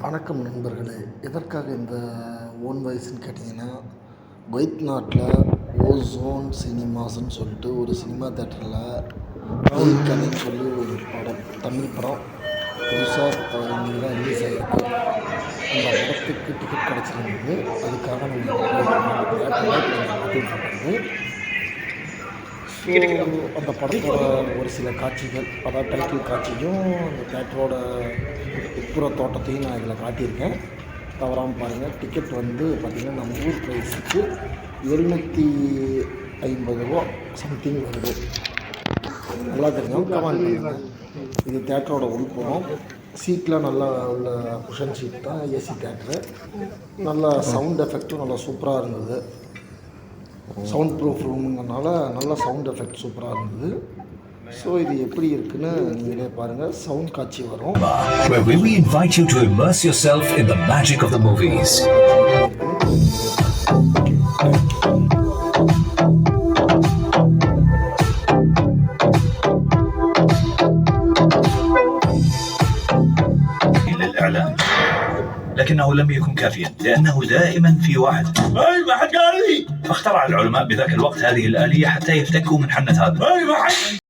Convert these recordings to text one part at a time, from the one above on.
வணக்கம் நண்பர்களே. எதற்காக இந்த ஓன் வாய்ஸ்ன்னு கேட்டிங்கன்னா குவைத் நாட்டில் ஓசோன் சினிமாஸ்ன்னு சொல்லிட்டு ஒரு சினிமா தேட்டரில் கதைன்னு சொல்லி ஒரு படம் தமிழ் படம் புதுசாக தான் ரிலீஸ் ஆகிருக்கு அந்த படத்துக்கு டிக்கெட் கிடச்சிருந்தது. அதுக்காக நம்ம ஸோ அந்த படத்தோட ஒரு சில காட்சிகள் அதாவது டைட்டில் காட்சியும் அந்த தேட்டரோட உட்புற தோட்டத்தையும் நான் இதில் காட்டியிருக்கேன். தவறாமல் பாருங்கள் டிக்கெட் வந்து பார்த்திங்கன்னா நம்ம ஊர் ப்ரைஸுக்கு எழுநூற்றி ஐம்பது ரூபா சம்திங் வருது. நல்லா தெரியும். பண்ணுங்கள் இது தேட்டரோட உள்புறம். சீட்லாம் நல்லா உள்ள குஷன் சீட் தான் ஏசி தேட்டரு நல்லா சவுண்ட் எஃபெக்ட்டும் நல்லா சூப்பராக இருந்தது. சவுண்ட் ப்ரூஃப் ரூமுங்கிறனால நல்ல சவுண்ட் எஃபெக்ட் சூப்பராக இருந்தது ஸோ இது எப்படி இருக்குன்னு நீங்களே பாருங்கள் சவுண்ட் காட்சி வரும் where we will invite you to immerse yourself in the magic of the movies. للإعلان لكنه لم يكن كافيا لأنه دائما في واحد. أي ما حد قال لي. فاخترع العلماء بذاك الوقت هذه الآلية حتى يفتكوا من حنة هذا. أي ما حد.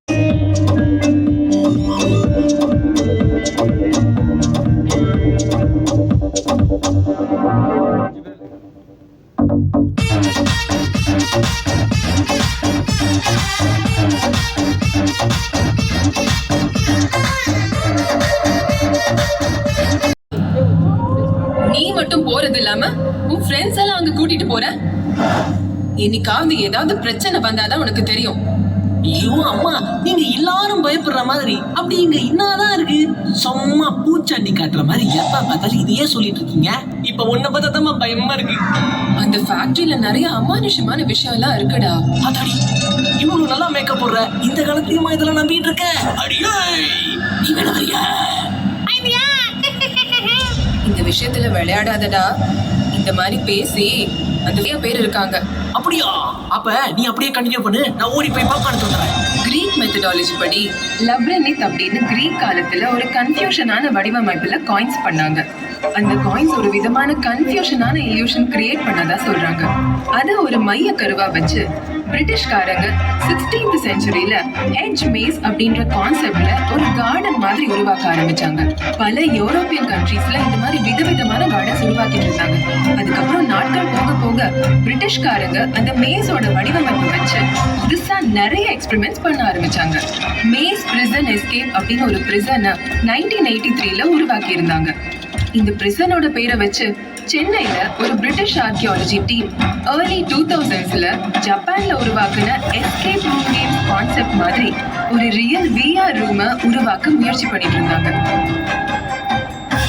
கூட்டிட்டு போற? என்னைக்காவது ஏதாவது பிரச்சனை வந்தாதான் உனக்கு தெரியும். ஐயோ அம்மா நீங்க எல்லாரும் பயப்படுற மாதிரி. அப்படி இங்க என்னதான் இருக்கு? சும்மா பூச்சாண்டி காட்டுற மாதிரி எப்ப பார்த்தாலும் இதையே சொல்லிட்டு இருக்கீங்க. இப்ப உன்னை பார்த்தா பயமா இருக்கு. அந்த ஃபேக்டரியில நிறைய அமானுஷமான விஷயம் எல்லாம் இருக்குடா. அதாடி இவ்வளவு நல்லா மேக்கப் போடுற இந்த காலத்துலயுமா இதெல்லாம் நம்பிட்டு இருக்க? அடியே நீ வேண வரியா இந்த விஷயத்துல விளையாடாதடா. இந்த மாதிரி பேசி அந்த பேர் இருக்காங்க. அப்படியா? அப்ப நீ அப்படியே கண்டினியூ பண்ணு. நான் ஓடி போய் பாப்பான்னு சொல்றேன் கிரீக் மெத்தடாலஜி படி லப்ரனித் அப்படின்னு கிரீக் காலத்துல ஒரு கன்ஃபியூஷனான வடிவமைப்புல காயின்ஸ் பண்ணாங்க. அந்த காயின்ஸ் ஒரு விதமான கன்ஃபியூஷனான இல்யூஷன் கிரியேட் பண்ணதா சொல்றாங்க. அத ஒரு மைய கருவா வச்சு பிரிட்டிஷ்காரங்க சிக்ஸ்டீன்த் செஞ்சுரியில ஹெட்ஜ் மேஸ் அப்படின்ற கான்செப்ட்ல ஒரு கார்டன் மாதிரி உருவாக்க ஆரம்பிச்சாங்க. பல யூரோப்பியன் கண்ட்ரீஸ்ல இந்த மாதிரி விதவிதமான கார்டன்ஸ் உருவாக்கிட்டு இருந்தாங்க. அதுக்கப்புறம் நாட்கள் போக போக பிரிட்டிஷ்காரங்க அந்த மேஸோட வடிவமைப்பு வச்சு புதுசா நிறைய எக்ஸ்பெரிமெண்ட்ஸ் பண்ண ஆரம்பிச்சாங்க. மேஸ் பிரிசன் எஸ்கேப் அப்படின்னு ஒரு பிரிசனை நைன்டீன் எயிட்டி த்ரீல உருவாக்கி இருந்தாங்க இந்த பிரிசனோட பேரை வச்சு சென்னையில ஒரு British archaeology team early two தௌசண்ட்ஸ்ல ஜப்பான்ல உருவாக்குன எஸ்கேப் ரூம் கேம் கான்செப்ட் மாதிரி ஒரு ரியல் விஆர் ரூமை உருவாக்க முயற்சி பண்ணிட்டு இருந்தாங்க.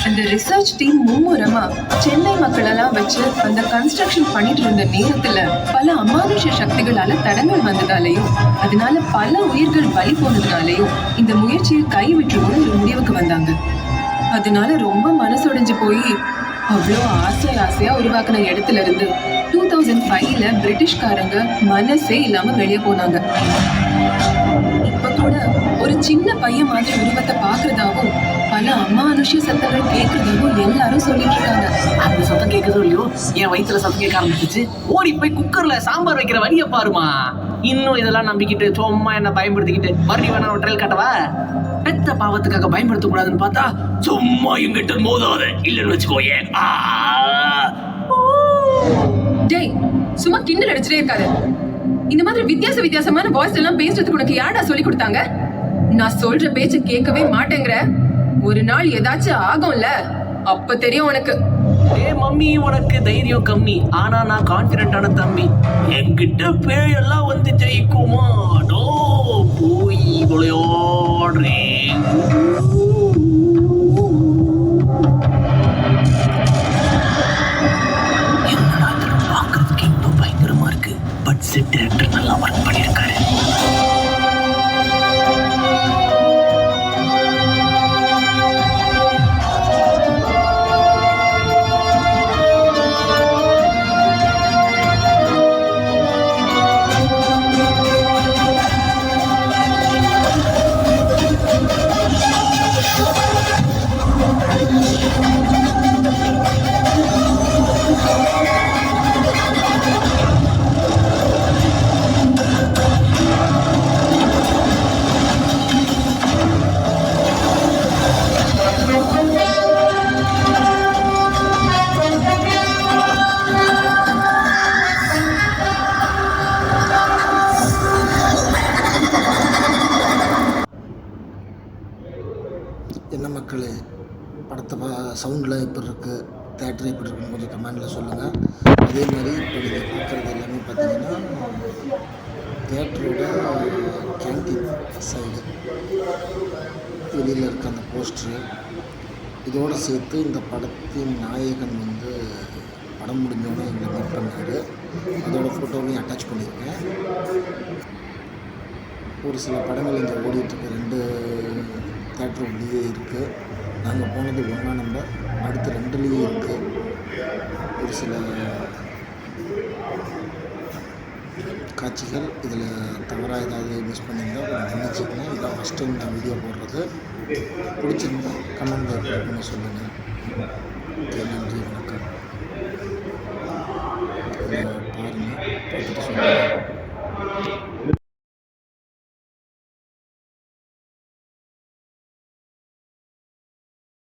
அந்த ரிசர்ச் டீம் மும்முரமா சென்னை மக்களெல்லாம் வச்சு அந்த கன்ஸ்ட்ரக்ஷன் பண்ணிட்டு இருந்த நேரத்துல பல அமானுஷ சக்திகளால தடங்கள் வந்ததாலையும் அதனால பல உயிர்கள் பலி போனதுனாலையும் இந்த முயற்சியை கைவிட்டுருவோம்னு ஒரு முடிவுக்கு வந்தாங்க. அதனால ரொம்ப மனசுடைஞ்சு போய் அவ்வளோ ஆசை ஆசையாக உருவாக்குன இடத்துல இருந்து டூ தௌசண்ட் ஃபைவ்ல பிரிட்டிஷ்காரங்க மனசே இல்லாமல் வெளியே போனாங்க. இப்போ சின்ன பையன் மாதிரி உருவத்தை பாக்குறதாவும் பல அமானுஷ்ய சத்தங்கள் கேட்கறதாவும் எல்லாரும் சொல்லிட்டு இருக்காங்க அந்த சத்தம் கேட்குதோ இல்லையோ? என் வயித்துல சத்தம் கேட்க ஆரம்பிச்சிச்சு ஓடி போய் குக்கர்ல சாம்பார் வைக்கிற வழியை பாருமா. இன்னும் இதெல்லாம் நம்பிக்கிட்டு சும்மா என்ன பயன்படுத்திக்கிட்டு மறுபடியும் வேணா ட்ரையல் காட்டவா? பெத்த பாவத்துக்காக பயன்படுத்த கூடாதுன்னு பார்த்தா சும்மா எங்கிட்ட மோதாத. இல்லைன்னு வச்சுக்கோயே. ஆ! டேய் சும்மா கிண்டல் அடிச்சுட்டே இருக்காது. இந்த மாதிரி வித்தியாச வித்தியாசமான வாய்ஸ் எல்லாம் பேசுறதுக்கு உனக்கு யாரடா சொல்லி கொடுத்தாங்க? நான் சொல்ற பேச்ச கேட்கவே மாட்டேங்கிற. ஒரு நாள் ஏதாச்சும் ஆகும்ல? அப்ப தெரியும் உனக்கு. ஏ மம்மி உனக்கு தைரியம் கம்மி. ஆனா நான் கான்பிடண்டான தம்பி. என்கிட்ட பேயெல்லாம் வந்து ஜெயிக்குமா? டோ போய் விளையாடுறேன் படத்தை சவுண்டில் எப்படி இருக்குது தேட்டர் எப்படி இருக்குன்னு கொஞ்சம் கமெண்டில் சொல்லுங்கள் அதே மாதிரி இப்போ நீங்கள் பார்க்குறது எல்லாமே பார்த்தீங்கன்னா தேட்டரோட கேன்டீன் சைடு. வெளியில் இருக்க அந்த போஸ்டரு. இதோடு சேர்த்து இந்த படத்தின் நாயகன் வந்து படம் முடிஞ்சோடனே எங்களை மீட் பண்ணார். அதோட ஃபோட்டோவையும் அட்டாச் பண்ணியிருக்கேன். ஒரு சில படங்கள் இங்கே ஓடிட்டுருக்கு ரெண்டு தேட்டர் உள்ளேயே இருக்குது நாங்கள் போனது ஒன்றா நம்பர் அடுத்து ரெண்டுலேயும் இருக்குது ஒரு சில காட்சிகள் இதில் தவறாக ஏதாவது மிஸ் பண்ணியிருந்தால் கொஞ்சம் மன்னிச்சுக்கங்க இதான் ஃபஸ்ட் டைம் நான் வீடியோ போடுறது. பிடிச்சிருந்தா கமெண்ட் பண்ணி சொல்லுங்கள் ஓகே நன்றி.